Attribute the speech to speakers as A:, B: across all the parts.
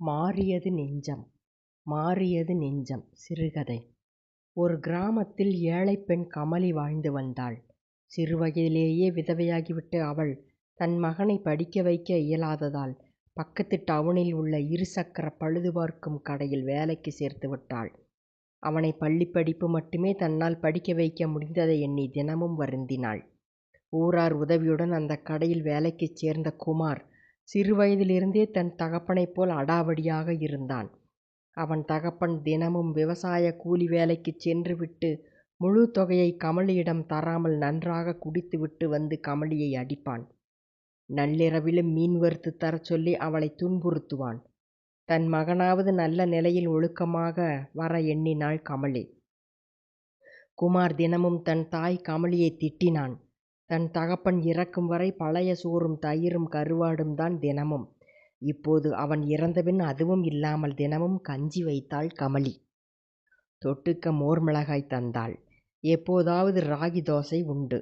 A: மாறியது நெஞ்சம் மாறியது நெஞ்சம் சிறுகதை ஒரு கிராமத்தில் ஏழைப் பெண் கமலி வாழ்ந்து வந்தாள். சிறுவயதிலேயே விதவையாகிவிட்ட அவள் தன் மகனை படிக்க வைக்க இயலாததால் பக்கத்து டவுனில் உள்ள இருசக்கர பழுதுபார்க்கும் கடையில் வேலைக்கு சேர்த்து விட்டாள் அவனை பள்ளிப்படிப்பு மட்டுமே தன்னால் படிக்க வைக்க முடிந்ததை எண்ணி தினமும் வருந்தினாள். ஊரார் உதவியுடன் அந்த கடையில் வேலைக்குச் சேர்ந்த குமார் சிறுவயதிலிருந்தே தன் தகப்பனைப் போல் அடாவடியாக இருந்தான். அவன் தகப்பன் தினமும் விவசாய கூலி வேலைக்குச் சென்றுவிட்டு முழுத் தொகையை கமலியிடம் தராமல் நன்றாகக் குடித்துவிட்டு வந்து கமலியை அடிப்பான். நள்ளிரவிலும் மீன் வறுத்துத் தரச் சொல்லி அவளைத் துன்புறுத்துவான். தன் மகனாவது நல்ல நிலையில் ஒழுக்கமாக வர எண்ணினாள் கமலி. குமார் தினமும் தன் தாய் கமலியைத் திட்டினான். தன் தகப்பன் இறக்கும் வரை பழைய சோறும் தயிரும் கருவாடும் தான் தினமும். இப்போது அவன் இறந்தபின் அதுவும் இல்லாமல் தினமும் கஞ்சி வைத்தாள் கமலி. தொட்டுக்க மோர் மிளகாய் தந்தாள். எப்போதாவது ராகி தோசை உண்டு.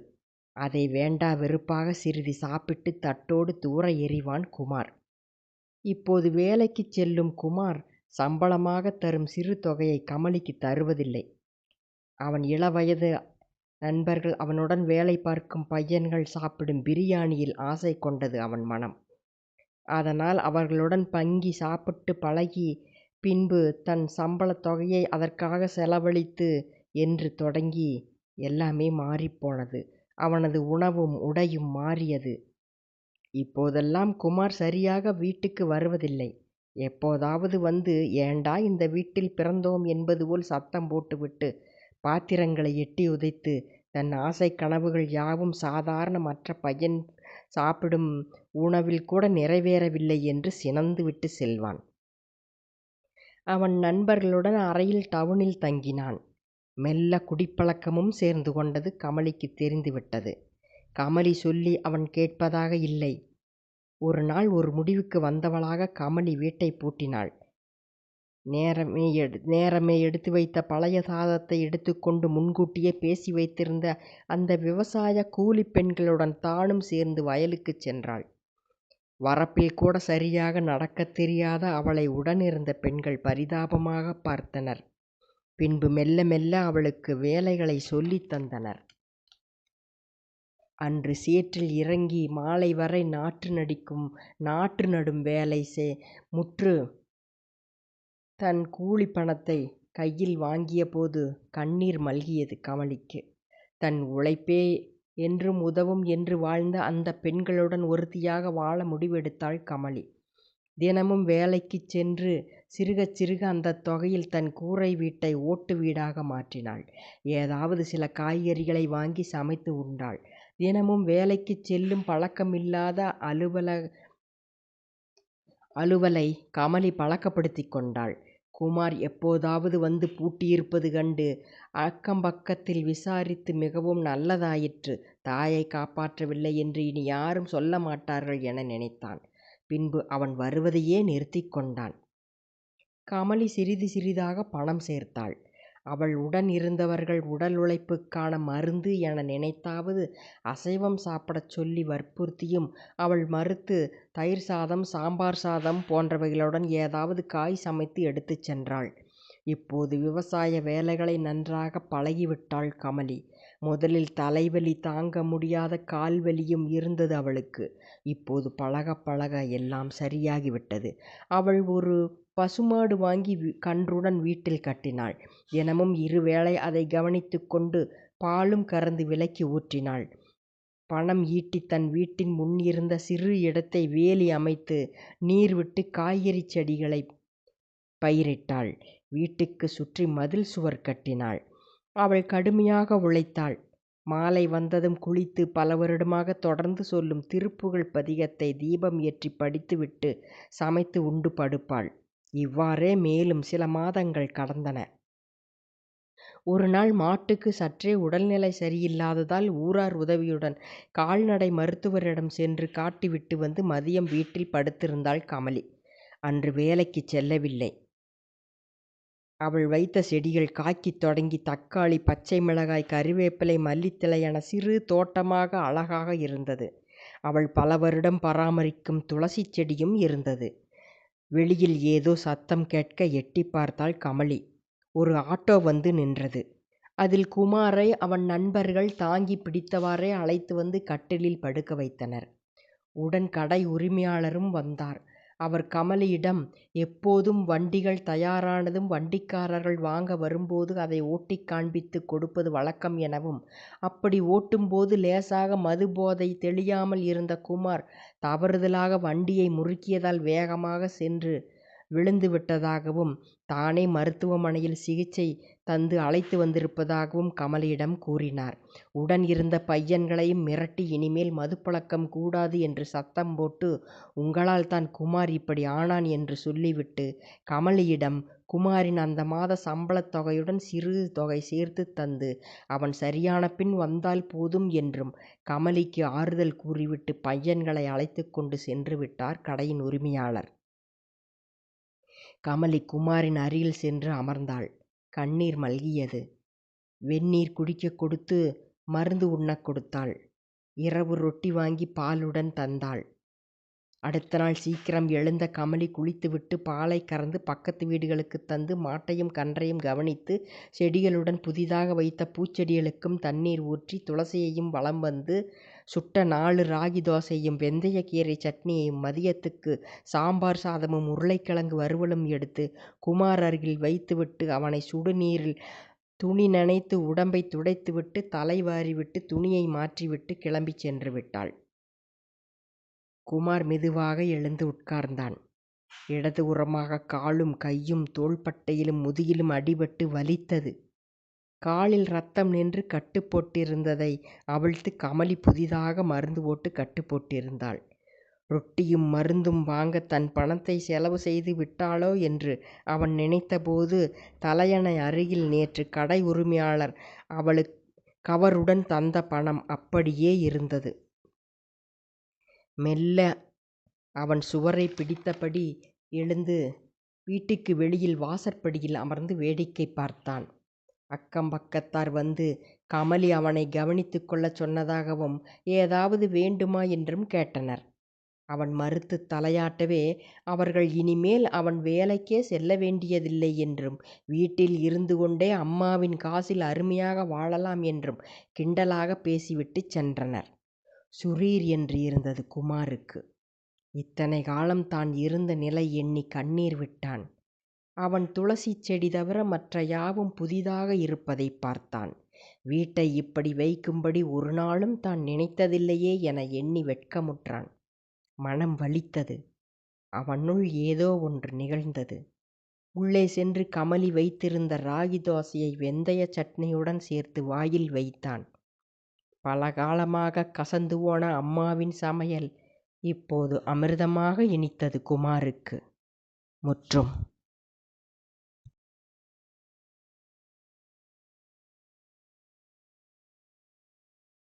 A: அதை வேண்டா வெறுப்பாக சிறிது சாப்பிட்டு தட்டோடு தூர எறிவான் குமார். இப்போது வேலைக்குச் செல்லும் குமார் சம்பளமாகத் தரும் சிறு தொகையை கமலிக்குத் தருவதில்லை. அவன் இளவயது நண்பர்கள் அவனுடன் வேலை பார்க்கும் பையன்கள் சாப்பிடும் பிரியாணியில் ஆசை கொண்டது அவன் மனம். அதனால் அவர்களுடன் பங்கி சாப்பிட்டு பழகி பின்பு தன் சம்பளத் தொகையை அதற்காக செலவழித்து என்று தொடங்கி எல்லாமே மாறிப்போனது. அவனது உணவும் உடையும் மாறியது. இப்போதெல்லாம் குமார் சரியாக வீட்டுக்கு வருவதில்லை. எப்போதாவது வந்து ஏண்டா இந்த வீட்டில் பிறந்தோம் என்பது போல் சத்தம் போட்டுவிட்டு பாத்திரங்களை எட்டி உதைத்து தன் ஆசைக் கனவுகள் யாவும் சாதாரண மற்ற பையன் சாப்பிடும் உணவில் கூட நிறைவேறவில்லை என்று சினந்துவிட்டு செல்வான். அவன் நண்பர்களுடன் அறையில் டவுனில் தங்கினான். மெல்ல குடிப்பழக்கமும் சேர்ந்து கொண்டது கமலிக்குத் தெரிந்துவிட்டது. கமலி சொல்லி அவன் கேட்பதாக இல்லை. ஒரு நாள் ஒரு முடிவுக்கு வந்தவளாக கமலி வீட்டைப் பூட்டினாள். நேரமே எடு நேரமே எடுத்து வைத்த பழைய சாதத்தை எடுத்துக்கொண்டு முன்கூட்டியே பேசி வைத்திருந்த அந்த விவசாய கூலிப் பெண்களுடன் தானும் சேர்ந்து வயலுக்குச் சென்றாள். வரப்பில் கூட சரியாக நடக்கத் தெரியாத அவளை உடனிருந்த பெண்கள் பரிதாபமாகப் பார்த்தனர். பின்பு மெல்ல மெல்ல அவளுக்கு வேலைகளைச் சொல்லித் தந்தனர். அன்று சேற்றில் இறங்கி மாலை வரை நாற்று நடும் வேலை முற்று தன் கூலிப் பணத்தை கையில் வாங்கியபோது கண்ணீர் மல்கியது கமலிக்கு. தன் உழைப்பே என்றும் உதவும் என்று வாழ்ந்த அந்தப் பெண்களுடன் ஒருத்தியாக வாழ முடிவெடுத்தாள் கமலி. தினமும் வேலைக்குச் சென்று சிறுகச் சிறுக அந்தத் தொகையில் தன் கூரை வீட்டை ஓட்டு வீடாக மாற்றினாள். ஏதாவது சில காய்கறிகளை வாங்கி சமைத்து உண்டாள். தினமும் வேலைக்குச் செல்லும் பழக்கமில்லாத அலுவலை கமலி பழக்கப்படுத்திக் கொண்டாள். குமார் எப்போதாவது வந்து பூட்டியிருப்பது கண்டு அக்கம் பக்கத்தில் விசாரித்து மிகவும் நல்லதாயிற்று. தாயைக் காப்பாற்றவில்லை என்று இனி யாரும் சொல்ல மாட்டார்கள் என நினைத்தான். பின்பு அவன் வருவதையே நிறுத்திக் கொண்டான். கமலி சிறிது சிறிதாகப் பணம் சேர்த்தாள். அவள் உடன் இருந்தவர்கள் உடல் உழைப்புக்கான மருந்து என நினைத்தாவது அசைவம் சாப்பிடச் சொல்லி வற்புறுத்தியும் அவள் மறுத்து தயிர் சாதம் சாம்பார் சாதம் போன்றவைகளுடன் ஏதாவது காய் சமைத்து எடுத்துச் சென்றாள். இப்போது விவசாய வேலைகளை நன்றாகப் பழகிவிட்டாள் கமலி. முதலில் தலைவலி தாங்க முடியாத கால் வலியும் இருந்தது அவளுக்கு. இப்போது பழகப் பழக எல்லாம் சரியாகிவிட்டது. அவள் ஒரு பசுமாடு வாங்கி கன்றுடன் வீட்டில் கட்டினாள். தினமும் இருவேளை அதை கவனித்துக்கொண்டு பாலும் கறந்து விலைக்கு ஊற்றினாள். பணம் ஈட்டி தன் வீட்டின் முன் இருந்த சிறு இடத்தை வேலி அமைத்து நீர் விட்டு காய்கறி செடிகளை பயிரிட்டாள். வீட்டுக்கு சுற்றி மதில் சுவர் கட்டினாள். அவள் கடுமையாக உழைத்தாள். மாலை வந்ததும் குளித்து பல வருடமாகத் தொடர்ந்து சொல்லும் திருப்புகழ் பதிகத்தை தீபம் ஏற்றிப் படித்துவிட்டு சமைத்து உண்டு படுப்பாள். இவ்வாறே மேலும் சில மாதங்கள் கடந்தன. ஒருநாள் மாட்டுக்கு சற்றே உடல்நிலை சரியில்லாததால் ஊரார் உதவியுடன் கால்நடை மருத்துவரிடம் சென்று காட்டிவிட்டு வந்து மதியம் வீட்டில் படுத்திருந்தாள் கமலி. அன்று வேலைக்குச் செல்லவில்லை. அவள் வைத்த செடிகள் காய்க்கத் தொடங்கி தக்காளி பச்சை மிளகாய் கறிவேப்பிலை மல்லித்தழை என சிறு தோட்டமாக அழகாக இருந்தது. அவள் பல வருடம் பராமரிக்கும் துளசிச் செடியும் இருந்தது. வெளியில் ஏதோ சத்தம் கேட்க எட்டிப் பார்த்தாள் கமலி. ஒரு ஆட்டோ வந்து நின்றது. அதில் குமாரை அவன் நண்பர்கள் தாங்கி பிடித்தவாறே அழைத்து வந்து கட்டிலில் படுக்க வைத்தனர். உடன் கடை உரிமையாளரும் வந்தார். அவர் கமலியிடம் எப்போதும் வண்டிகள் தயாரானதும் வண்டிக்காரர்கள் வாங்க வரும்போது அதை ஓட்டிக் காண்பித்துக் கொடுப்பது வழக்கம் எனவும் அப்படி ஓட்டும்போது லேசாக மதுபோதை தெளியாமல் இருந்த குமார் தவறுதலாக வண்டியை முறுக்கியதால் வேகமாக சென்று விழுந்து விட்டதாகவும் தானே மருத்துவமனையில் சிகிச்சை தந்து அழைத்து வந்திருப்பதாகவும் கமலியிடம் கூறினார். உடன் இருந்த பையன்களையும் மிரட்டி இனிமேல் மதுப்பழக்கம் கூடாது என்று சத்தம் போட்டு உங்களால்தான் குமார் இப்படி ஆனான் என்று சொல்லிவிட்டு கமலியிடம் குமாரின் அந்த மாத சம்பளத் தொகையுடன் சிறிது தொகை சேர்த்துத் தந்து அவன் சரியான பின் வந்தால் போதும் என்றும் கமலிக்கு ஆறுதல் கூறிவிட்டு பையன்களை அழைத்துக்கொண்டு சென்று விட்டார் கடையின் உரிமையாளர். கமலி குமாரின் அருகில் சென்று அமர்ந்தாள். கண்ணீர் மல்கியது. வெந்நீர் குடிக்கக் கொடுத்து மருந்து உண்ணக் கொடுத்தாள். இரவு ரொட்டி வாங்கிப் பாலுடன் தந்தாள். அடுத்த நாள் சீக்கிரம் எழுந்த கமலி குளித்துவிட்டு பாலைக் கறந்து பக்கத்து வீடுகளுக்குத் தந்து மாட்டையும் கன்றையும் கவனித்து செடிகளுடன் புதிதாக வைத்த பூச்செடிகளுக்கும் தண்ணீர் ஊற்றி துளசியையும் வலம் வந்து சுட்ட நாலு ராகி தோசையும் வெந்தயக்கீரை சட்னியையும் மதியத்துக்கு சாம்பார் சாதமும் உருளைக்கிழங்கு வறுவலும் எடுத்து குமார் அருகில் வைத்துவிட்டு அவனை சுடுநீரில் துணி நனைத்து உடம்பைத் துடைத்துவிட்டு தலை வாரிவிட்டு துணியை மாற்றிவிட்டு கிளம்பிச் சென்று விட்டாள். குமார் மெதுவாக எழுந்து உட்கார்ந்தான். இடது உரமாக காலும் கையும் தோள்பட்டையிலும் முதுகிலும் அடிபட்டு வலித்தது. காலில் ரத்தம் நின்று கட்டு போட்டிருந்ததை அவிழ்த்து கமலி புதிதாக மருந்து போட்டு கட்டு போட்டிருந்தாள். ரொட்டியும் மருந்தும் வாங்க தன் பணத்தை செலவு செய்து விட்டாளோ என்று அவன் நினைத்தபோது தலையணை அருகில் நேற்று கடை உரிமையாளர் அவளுக் கவருடன் தந்த பணம் அப்படியே இருந்தது. மெல்ல அவன் சுவரைப் பிடித்தபடி எழுந்து வீட்டுக்கு வெளியில் வாசற்படியில் அமர்ந்து வேடிக்கை பார்த்தான். அக்கம் பக்கத்தார் வந்து கமலி அவனை கவனித்துக் கொள்ளச் சொன்னதாகவும் ஏதாவது வேண்டுமா என்றும் கேட்டனர். அவன் மறுத்துத் தலையாட்டவே அவர்கள் இனிமேல் அவன் வேலைக்கே செல்ல வேண்டியதில்லை என்றும் வீட்டில் இருந்து கொண்டே அம்மாவின் காசில் அருமையாக வாழலாம் என்றும் கிண்டலாகப் பேசிவிட்டுச் சென்றனர். சுரீர் என்று இருந்தது குமாருக்கு. இத்தனை காலம் தான் இருந்த நிலை எண்ணிக் கண்ணீர் விட்டான். அவன் துளசிச் செடி தவிர மற்ற யாவும் புதிதாக இருப்பதைப் பார்த்தான். வீட்டை இப்படி வைக்கும்படி ஒருநாளும் தான் நினைத்ததில்லையே என எண்ணி வெட்கமுற்றான். மனம் வலித்தது. அவனுள் ஏதோ ஒன்று நிகழ்ந்தது. உள்ளே சென்று கமலி வைத்திருந்த ராகி தோசையை வெந்தயச் சட்னியுடன் சேர்த்து வாயில் வைத்தான். பல காலமாகக் கசந்து போன அம்மாவின் சமையல் இப்போது அமிர்தமாக இனித்தது குமாருக்கு. முற்றும்.